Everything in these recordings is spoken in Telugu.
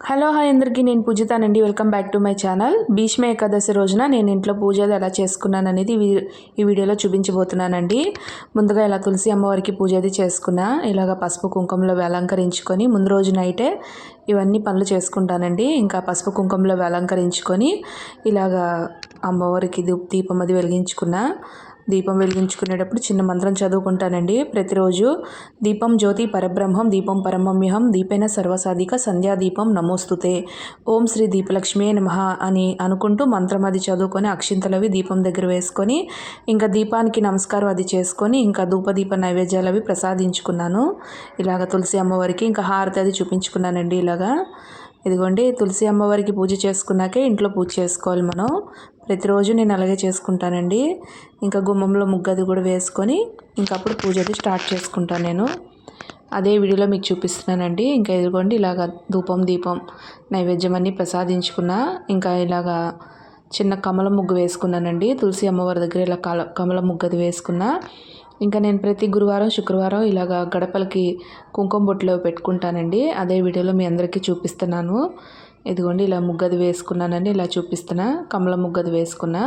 హలో హాయ్ అందరికీ. నేను పూజితానండి welcome back to my channel. Bhishma Ekadashi రోజున నేను ఇంట్లో పూజ అది ఎలా చేసుకున్నాను అనేది ఈ ఈ వీడియోలో చూపించబోతున్నానండి. ముందుగా ఇలా తులసి అమ్మవారికి పూజ అది చేసుకున్నా ఇలాగ పసుపు కుంకుమలో అలంకరించుకొని ముందు రోజు నైటే ఇవన్నీ పనులు చేసుకుంటానండి. ఇంకా పసుపు కుంకుమలో అలంకరించుకొని ఇలాగా అమ్మవారికి దీపం అది వెలిగించుకున్నా దీపం వెలిగించుకునేటప్పుడు చిన్న మంత్రం చదువుకుంటానండి. ప్రతిరోజు దీపం జ్యోతి పరబ్రహ్మం దీపం పరమమ్యహం దీపేన సర్వసాధిక సంధ్యా దీపం నమోస్తుతే. ఓం శ్రీ దీపలక్ష్మి నమ అని అనుకుంటూ మంత్రం అది చదువుకొని అక్షింతలవి దీపం దగ్గర వేసుకొని ఇంకా దీపానికి నమస్కారం అది చేసుకొని ఇంకా ధూపదీప నైవేద్యాలు అవి ప్రసాదించుకున్నాను. ఇలాగ తులసి అమ్మవారికి ఇంకా హారతి అది చూపించుకున్నానండి ఇలాగా. ఇదిగోండి తులసి అమ్మవారికి పూజ చేసుకున్నాకే ఇంట్లో పూజ చేసుకోవాలి మనం. ప్రతిరోజు నేను అలాగే చేసుకుంటానండి. ఇంకా గుమ్మంలో ముగ్గది కూడా వేసుకొని ఇంకా అప్పుడు పూజ అది స్టార్ట్ చేసుకుంటాను నేను. అదే వీడియోలో మీకు చూపిస్తున్నానండి. ఇంకా ఎదుర్కోండి ఇలాగ ధూపం దీపం నైవేద్యం అన్నీ ప్రసాదించుకున్నా ఇంకా ఇలాగా చిన్న కమల ముగ్గు వేసుకున్నానండి. తులసి అమ్మవారి దగ్గర ఇలా కల కమల ముగ్గు అది వేసుకున్నా. ఇంకా నేను ప్రతి గురువారం శుక్రవారం ఇలాగ గడపలకి కుంకుమ బొట్టులో పెట్టుకుంటానండి. అదే వీడియోలో మీ అందరికీ చూపిస్తున్నాను. ఇదిగోండి ఇలా ముగ్గది వేసుకున్నానని ఇలా చూపిస్తున్నా. కమల ముగ్గది వేసుకున్నా.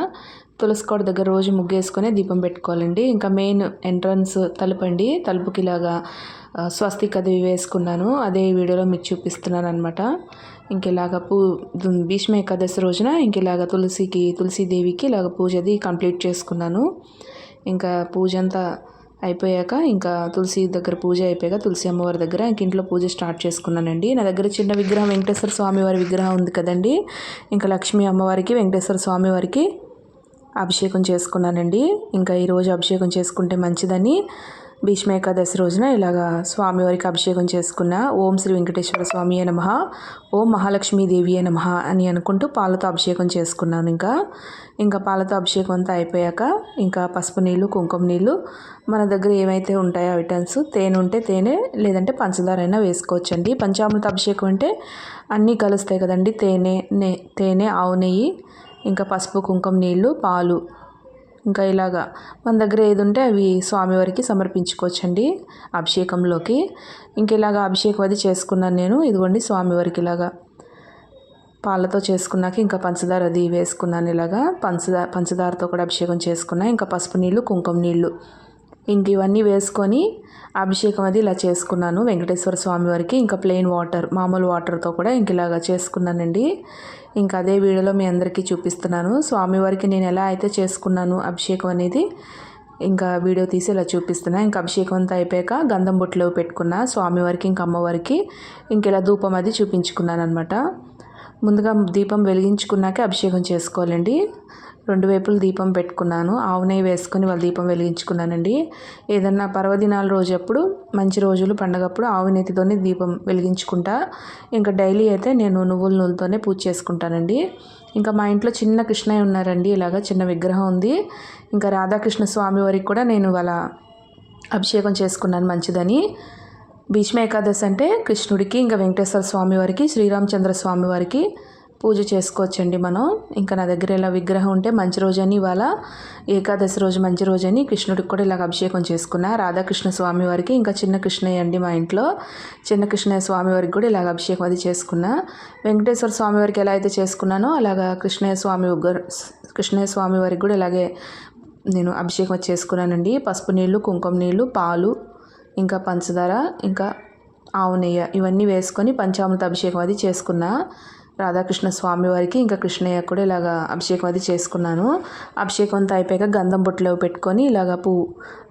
తులసి కోట దగ్గర రోజు ముగ్గేసుకొని దీపం పెట్టుకోవాలండి. ఇంకా మెయిన్ ఎంట్రన్స్ తలుపండి. తలుపుకి ఇలాగా స్వస్తిక్ అది వేసుకున్నాను. అదే వీడియోలో మీకు చూపిస్తున్నాను అనమాట ఇంక ఇలాగ పూ భీష్మ ఏకాదశి రోజున ఇంక ఇలాగ తులసికి తులసీదేవికి ఇలాగ పూజ అది కంప్లీట్ చేసుకున్నాను. ఇంకా పూజ అంతా అయిపోయాక ఇంకా తులసి దగ్గర పూజ అయిపోయాక తులసి అమ్మవారి దగ్గర ఇంక ఇంట్లో పూజ స్టార్ట్ చేసుకున్నానండి. నా దగ్గర చిన్న విగ్రహం వెంకటేశ్వర స్వామి వారి విగ్రహం ఉంది కదండి. ఇంకా లక్ష్మీ అమ్మవారికి వెంకటేశ్వర స్వామి వారికి అభిషేకం చేసుకున్నానండి. ఇంకా ఈరోజు అభిషేకం చేసుకుంటే మంచిదని భీష్మ ఏకాదశి రోజున ఇలాగా స్వామివారికి అభిషేకం చేసుకున్న ఓం శ్రీ వెంకటేశ్వర స్వామి నమ ఓం మహాలక్ష్మీదేవి నమ అని అనుకుంటూ పాలతో అభిషేకం చేసుకున్నాను ఇంకా. ఇంకా పాలతో అభిషేకం అంతా అయిపోయాక ఇంకా పసుపు నీళ్ళు కుంకుమ నీళ్ళు మన దగ్గర ఏమైతే ఉంటాయో ఐటమ్స్ తేనె ఉంటే తేనె లేదంటే పంచదార అయినా వేసుకోవచ్చండి. పంచామృత అభిషేకం అంటే అన్నీ కలుస్తాయి కదండి. తేనె నే తేనె ఆవు నెయ్యి ఇంకా పసుపు కుంకుమ నీళ్ళు పాలు ఇంకా ఇలాగా మన దగ్గర ఏది ఉంటే అవి స్వామివారికి సమర్పించుకోవచ్చండి అభిషేకంలోకి. ఇంక ఇలాగా అభిషేకం అది చేసుకున్నాను నేను. ఇదిగోండి స్వామివారికి ఇలాగా పాలతో చేసుకున్నాక ఇంకా పంచదార అది వేసుకున్నాను ఇలాగా. పంచదార పంచదారతో కూడా అభిషేకం చేసుకున్నా. ఇంకా పసుపు నీళ్ళు కుంకుమ నీళ్ళు ఇంక ఇవన్నీ వేసుకొని అభిషేకం అది ఇలా చేసుకున్నాను. వెంకటేశ్వర స్వామి వారికి ఇంకా ప్లెయిన్ వాటర్ మామూలు వాటర్తో కూడా ఇంక ఇలాగా చేసుకున్నానండి. ఇంకా అదే వీడియోలో మీ అందరికీ చూపిస్తున్నాను. స్వామివారికి నేను ఎలా అయితే చేసుకున్నాను అభిషేకం అనేది ఇంకా వీడియో తీసి ఇలా చూపిస్తున్నా. ఇంకా అభిషేకం అంతా అయిపోయాక గంధం బొట్లో పెట్టుకున్న స్వామివారికి ఇంకా అమ్మవారికి ఇంక ఇలా ధూపం అది చూపించుకున్నాను అనమాట ముందుగా దీపం వెలిగించుకున్నాకే అభిషేకం చేసుకోవాలండి. రెండు వైపులు దీపం పెట్టుకున్నాను. ఆవు నెయ్యి వేసుకొని వాళ్ళ దీపం వెలిగించుకున్నానండి. ఏదన్నా పర్వదినాల రోజు అప్పుడు మంచి రోజులు పండగప్పుడు ఆవు నెయ్యితోనే దీపం వెలిగించుకుంటా. ఇంకా డైలీ అయితే నేను నువ్వుల నూనెతోనే పూజ చేసుకుంటానండి. ఇంకా మా ఇంట్లో చిన్న కృష్ణయ్య ఉన్నారండి. ఇలాగా చిన్న విగ్రహం ఉంది. ఇంకా రాధాకృష్ణ స్వామి వారికి కూడా నేను వాళ్ళ అభిషేకం చేసుకున్నాను మంచిదని. భీష్మ ఏకాదశి అంటే కృష్ణుడికి ఇంకా వెంకటేశ్వర స్వామి వారికి శ్రీరామచంద్ర స్వామి వారికి పూజ చేసుకోవచ్చండి మనం. ఇంకా నా దగ్గర ఇలా విగ్రహం ఉంటే మంచి రోజని ఇవాళ ఏకాదశి రోజు మంచి రోజని కృష్ణుడికి కూడా ఇలాగ అభిషేకం చేసుకున్నా. రాధాకృష్ణ స్వామి వారికి ఇంకా చిన్న కృష్ణయ్య అండి మా ఇంట్లో. చిన్న కృష్ణయ్య స్వామి వారికి కూడా ఇలాగ అభిషేకం అది చేసుకున్నా. వెంకటేశ్వర స్వామి వారికి ఎలా అయితే చేసుకున్నానో అలాగా కృష్ణయ్య స్వామి కృష్ణయ్య స్వామి వారికి కూడా ఇలాగే నేను అభిషేకం చేసుకున్నానండి. పసుపు నీళ్ళు కుంకుమ నీళ్ళు పాలు ఇంకా పంచదార ఇంకా ఆవు నెయ్యి ఇవన్నీ వేసుకొని పంచామృత అభిషేకం అది చేసుకున్నా. రాధాకృష్ణ స్వామి వారికి ఇంకా కృష్ణయ్య కూడా ఇలాగ అభిషేకం అది చేసుకున్నాను. అభిషేకం అంతా అయిపోయాక గంధం బొట్టులో పెట్టుకొని ఇలాగ పువ్వు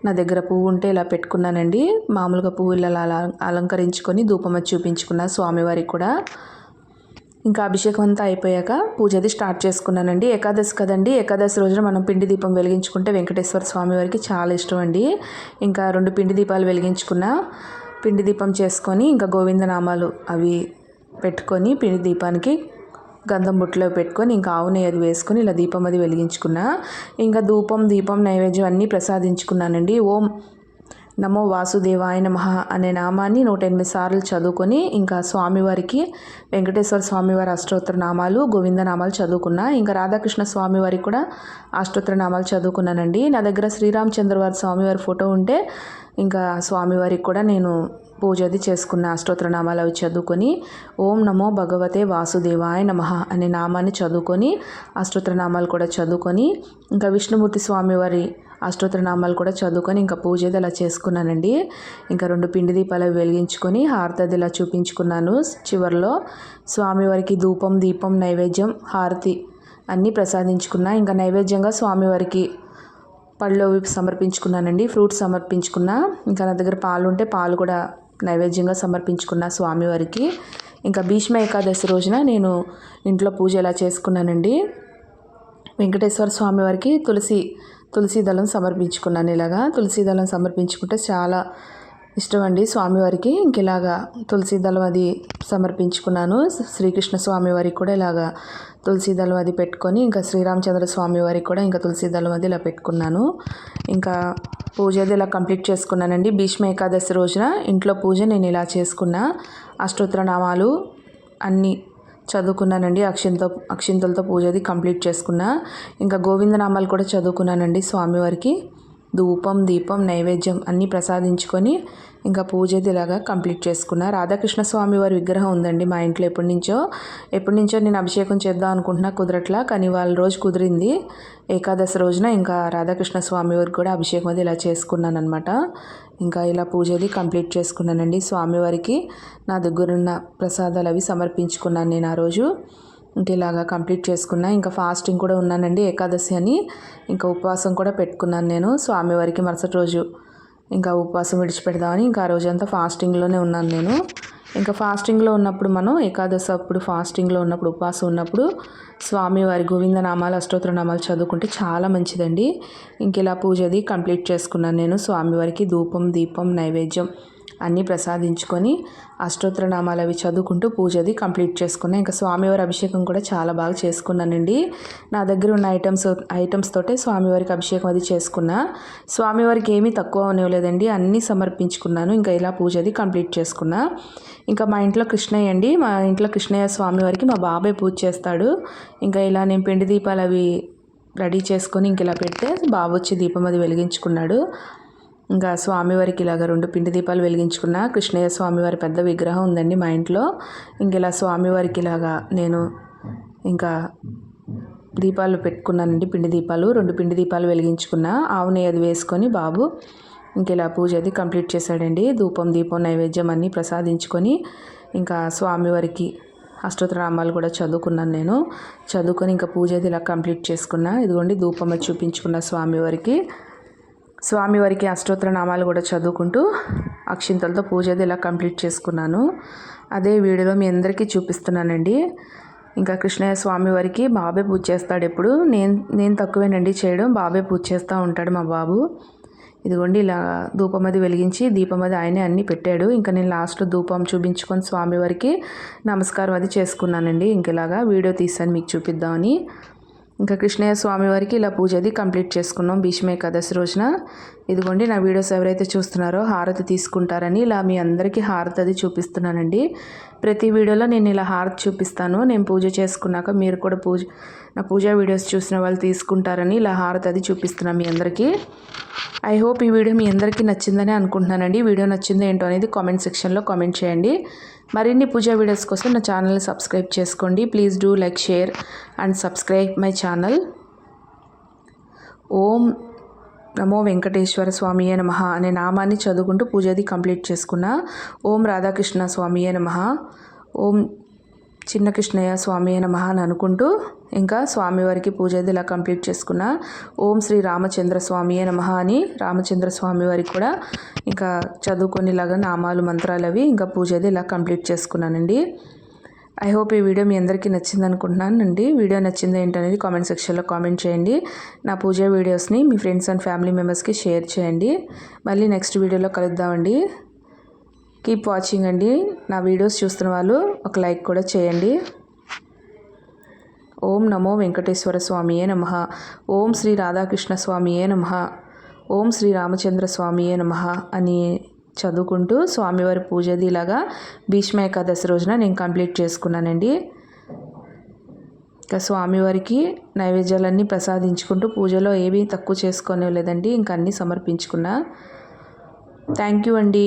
నా దగ్గర పువ్వు ఉంటే ఇలా పెట్టుకున్నానండి. మామూలుగా పువ్వు ఇలా అలంకరించుకొని ధూపం అది చూపించుకున్నా స్వామివారికి కూడా. ఇంకా అభిషేకం అంతా అయిపోయాక పూజ అది స్టార్ట్ చేసుకున్నానండి. ఏకాదశి కదండి ఏకాదశి రోజున మనం పిండి దీపం వెలిగించుకుంటే వెంకటేశ్వర స్వామి వారికి చాలా ఇష్టం అండి ఇంకా రెండు పిండి దీపాలు వెలిగించుకున్న పిండి దీపం చేసుకొని ఇంకా గోవిందనామాలు అవి పెట్టుకొని పిండి దీపానికి గంధం బుట్టలో పెట్టుకొని ఇంకా ఆవు నెయ్యి అది వేసుకొని ఇలా దీపం అది వెలిగించుకున్నా. ఇంకా ధూపం దీపం నైవేద్యం అన్నీ ప్రసాదించుకున్నానండి. ఓం నమో వాసుదేవాయ నమ అనే నామాన్ని నూట ఎనిమిది సార్లు చదువుకొని ఇంకా స్వామివారికి వెంకటేశ్వర స్వామివారి అష్టోత్తర నామాలు గోవింద నామాలు చదువుకున్నా. ఇంకా రాధాకృష్ణ స్వామివారికి కూడా అష్టోత్తర నామాలు చదువుకున్నానండి. నా దగ్గర శ్రీరామచంద్రవారి స్వామివారి ఫోటో ఉంటే ఇంకా స్వామివారికి కూడా నేను పూజ అది చేసుకున్న అష్టోత్తరనామాలు అవి చదువుకొని ఓం నమో భగవతే వాసుదేవాయ నమ అనే నామాన్ని చదువుకొని అష్టోత్తరనామాలు కూడా చదువుకొని ఇంకా విష్ణుమూర్తి స్వామివారి అష్టోత్తరనామాలు కూడా చదువుకొని ఇంకా పూజ అది అలా చేసుకున్నానండి. ఇంకా రెండు పిండి దీపాలు అవి వెలిగించుకొని హారతి ఇలా చూపించుకున్నాను. చివరిలో స్వామివారికి ధూపం దీపం నైవేద్యం హారతి అన్నీ ప్రసాదించుకున్నా. ఇంకా నైవేద్యంగా స్వామివారికి పళ్ళు అవి సమర్పించుకున్నానండి. ఫ్రూట్స్ సమర్పించుకున్నా. ఇంకా నా దగ్గర పాలు ఉంటే పాలు కూడా నైవేద్యంగా సమర్పించుకున్న స్వామివారికి. ఇంకా భీష్మ ఏకాదశి రోజున నేను ఇంట్లో పూజ ఎలా చేసుకున్నానండి? వెంకటేశ్వర స్వామి వారికి తులసి తులసి దళం సమర్పించుకున్నాను ఇలాగా. తులసి దళం సమర్పించుకుంటే చాలా ఇష్టం అండి స్వామివారికి. ఇంక ఇలాగా తులసి దళం అది సమర్పించుకున్నాను. శ్రీకృష్ణ స్వామి వారికి కూడా ఇలాగా తులసి దళం అది పెట్టుకొని ఇంకా శ్రీరామచంద్ర స్వామి వారికి కూడా ఇంకా తులసి దళం అది ఇలా పెట్టుకున్నాను. ఇంకా పూజ అది ఇలా కంప్లీట్ చేసుకున్నానండి. భీష్మ ఏకాదశి రోజున ఇంట్లో పూజ నేను ఇలా చేసుకున్నా. అష్టోత్తర నామాలు అన్నీ చదువుకున్నానండి. అక్షింతో అక్షింతలతో పూజ అది కంప్లీట్ చేసుకున్నా. ఇంకా గోవిందనామాలు కూడా చదువుకున్నానండి స్వామివారికి. ధూపం దీపం నైవేద్యం అన్నీ ప్రసాదించుకొని ఇంకా పూజ ఇలాగా కంప్లీట్ చేసుకున్నా. రాధాకృష్ణ స్వామి వారి విగ్రహం ఉందండి మా ఇంట్లో ఎప్పటి నుంచో. ఎప్పటి నుంచో నేను అభిషేకం చేద్దాం అనుకుంటున్నా కుదరట్లా కానీ వాళ్ళ రోజు కుదిరింది. ఏకాదశి రోజున ఇంకా రాధాకృష్ణ స్వామి వారికి కూడా అభిషేకం అది ఇలా చేసుకున్నాను అనమాట ఇంకా ఇలా పూజది కంప్లీట్ చేసుకున్నానండి. స్వామివారికి నా దగ్గరున్న ప్రసాదాలు అవి సమర్పించుకున్నాను నేను ఆ రోజు. ఇంకా ఇలాగా కంప్లీట్ చేసుకున్నా. ఇంకా ఫాస్టింగ్ కూడా ఉన్నానండి ఏకాదశి అని. ఇంకా ఉపవాసం కూడా పెట్టుకున్నాను నేను. స్వామివారికి మరుసటి రోజు ఇంకా ఉపవాసం విడిచిపెడదామని ఇంకా ఆ రోజంతా ఫాస్టింగ్లోనే ఉన్నాను నేను. ఇంకా ఫాస్టింగ్లో ఉన్నప్పుడు మనం ఏకాదశి అప్పుడు ఫాస్టింగ్లో ఉన్నప్పుడు ఉపవాసం ఉన్నప్పుడు స్వామివారి గోవిందనామాలు అష్టోత్తరనామాలు చదువుకుంటే చాలా మంచిదండి. ఇంక ఇలా పూజది కంప్లీట్ చేసుకున్నాను నేను. స్వామివారికి ధూపం దీపం నైవేద్యం అన్నీ ప్రసాదించుకొని అష్టోత్తరనామాలు అవి చదువుకుంటూ పూజ అది కంప్లీట్ చేసుకున్నాను ఇంకా స్వామివారి అభిషేకం కూడా చాలా బాగా చేసుకున్నానండి. నా దగ్గర ఉన్న ఐటమ్స్ ఐటమ్స్ తోటే స్వామివారికి అభిషేకం అది చేసుకున్నా. స్వామివారికి ఏమీ తక్కువ అనేవలేదండి అన్నీ సమర్పించుకున్నాను. ఇంకా ఇలా పూజ అది కంప్లీట్ చేసుకున్నా. ఇంకా మా ఇంట్లో కృష్ణయ్య అండి. మా ఇంట్లో కృష్ణయ్య స్వామివారికి మా బాబాయ్ పూజ చేస్తాడు. ఇంకా ఇలా నేను పిండి దీపాలు అవి రెడీ చేసుకొని ఇంక ఇలా పెడితే బాబు వచ్చి దీపం అది వెలిగించుకున్నాడు. ఇంకా స్వామివారికి ఇలాగ రెండు పిండి దీపాలు వెలిగించుకున్న కృష్ణయ్య స్వామివారి పెద్ద విగ్రహం ఉందండి మా ఇంట్లో. ఇంక ఇలా స్వామివారికి ఇలాగా నేను ఇంకా దీపాలు పెట్టుకున్నానండి పిండి దీపాలు. రెండు పిండి దీపాలు వెలిగించుకున్న ఆవు నెయ్యి అది వేసుకొని బాబు ఇంకెలా పూజ అది కంప్లీట్ చేశాడండి. ధూపం దీపం నైవేద్యం అన్నీ ప్రసాదించుకొని ఇంకా స్వామివారికి అష్టోత్తరామాలు కూడా చదువుకున్నాను నేను. చదువుకొని ఇంకా పూజ అది ఇలా కంప్లీట్ చేసుకున్నా. ఇదిగోండి ధూపం చూపించుకున్న స్వామివారికి. స్వామివారికి అష్టోత్తర నామాలు కూడా చదువుకుంటూ అక్షింతలతో పూజ అది ఇలా కంప్లీట్ చేసుకున్నాను. అదే వీడియోలో మీ అందరికీ చూపిస్తున్నానండి. ఇంకా కృష్ణయ్య స్వామి వారికి బాబే పూజ చేస్తాడు ఎప్పుడు. నేను నేను తక్కువేనండి చేయడం. బాబే పూజ చేస్తూ ఉంటాడు మా బాబు. ఇదిగోండి ఇలా ధూపం అది వెలిగించి దీపం అది ఆయనే అన్నీ పెట్టాడు. ఇంకా నేను లాస్ట్లో ధూపం చూపించుకొని స్వామివారికి నమస్కారం అది చేసుకున్నానండి. ఇంక ఇలాగా వీడియో తీసాను మీకు చూపిద్దామని. ఇంకా కృష్ణయ్య స్వామి వారికి ఇలా పూజ అది కంప్లీట్ చేసుకున్నాం. భీష్మ ఏకాదశి రోజున. ఇదిగోండి నా వీడియోస్ ఎవరైతే చూస్తున్నారో హారతి తీసుకుంటారని ఇలా మీ అందరికీ హారతి అది చూపిస్తున్నానండి. ప్రతి వీడియోలో నేను ఇలా హారతి చూపిస్తాను. నేను పూజ చేసుకున్నాక మీరు కూడా పూజ నా పూజా వీడియోస్ చూసిన వాళ్ళు తీసుకుంటారని ఇలా హారతి అది చూపిస్తున్నాను మీ అందరికీ. ఐ హోప్ ఈ వీడియో మీ అందరికీ నచ్చిందని అనుకుంటున్నానండి. వీడియో నచ్చిందో ఏంటో అనేది కామెంట్ సెక్షన్లో కామెంట్ చేయండి. మరిన్ని పూజా వీడియోస్ కోసం నా ఛానల్ని సబ్స్క్రైబ్ చేసుకోండి. Please do like share and subscribe my channel. ఓం నమో వెంకటేశ్వర స్వామియే నమ అనే నామాన్ని చదువుకుంటూ పూజది కంప్లీట్ చేసుకున్న ఓం రాధాకృష్ణ స్వామియే నమ. ఓం చిన్న కృష్ణయ్య స్వామి అయిన మహా అని అనుకుంటూ ఇంకా స్వామివారికి పూజ అది ఇలా కంప్లీట్ చేసుకున్న. ఓం శ్రీ రామచంద్ర స్వామి అయిన మహా అని రామచంద్ర స్వామి వారికి కూడా ఇంకా చదువుకునేలాగా నామాలు మంత్రాలు అవి ఇంకా పూజ అది ఇలా కంప్లీట్ చేసుకున్నానండి. ఐ హోప్ ఈ వీడియో మీ అందరికీ నచ్చింది అనుకుంటున్నానండి. వీడియో నచ్చింది ఏంటనేది కామెంట్ సెక్షన్లో కామెంట్ చేయండి. నా పూజ వీడియోస్ని మీ ఫ్రెండ్స్ అండ్ ఫ్యామిలీ మెంబర్స్కి షేర్ చేయండి. మళ్ళీ నెక్స్ట్ వీడియోలో కలుద్దామండి. కీప్ వాచింగ్ అండి. నా వీడియోస్ చూస్తున్న వాళ్ళు ఒక లైక్ కూడా చేయండి. ఓం నమో వెంకటేశ్వర స్వామియే నమ. ఓం శ్రీ రాధాకృష్ణ స్వామియే నమ. ఓం శ్రీ రామచంద్ర స్వామియే నమ అని చదువుకుంటూ స్వామివారి పూజది ఇలాగా భీష్మ ఏకాదశి రోజున నేను కంప్లీట్ చేసుకున్నానండి. ఇంకా స్వామివారికి నైవేద్యాలన్నీ ప్రసాదించుకుంటూ పూజలో ఏమీ తక్కువ చేసుకోనివ్వలేదండి. ఇంకా అన్నీ సమర్పించుకున్నా. థ్యాంక్ యూ అండి.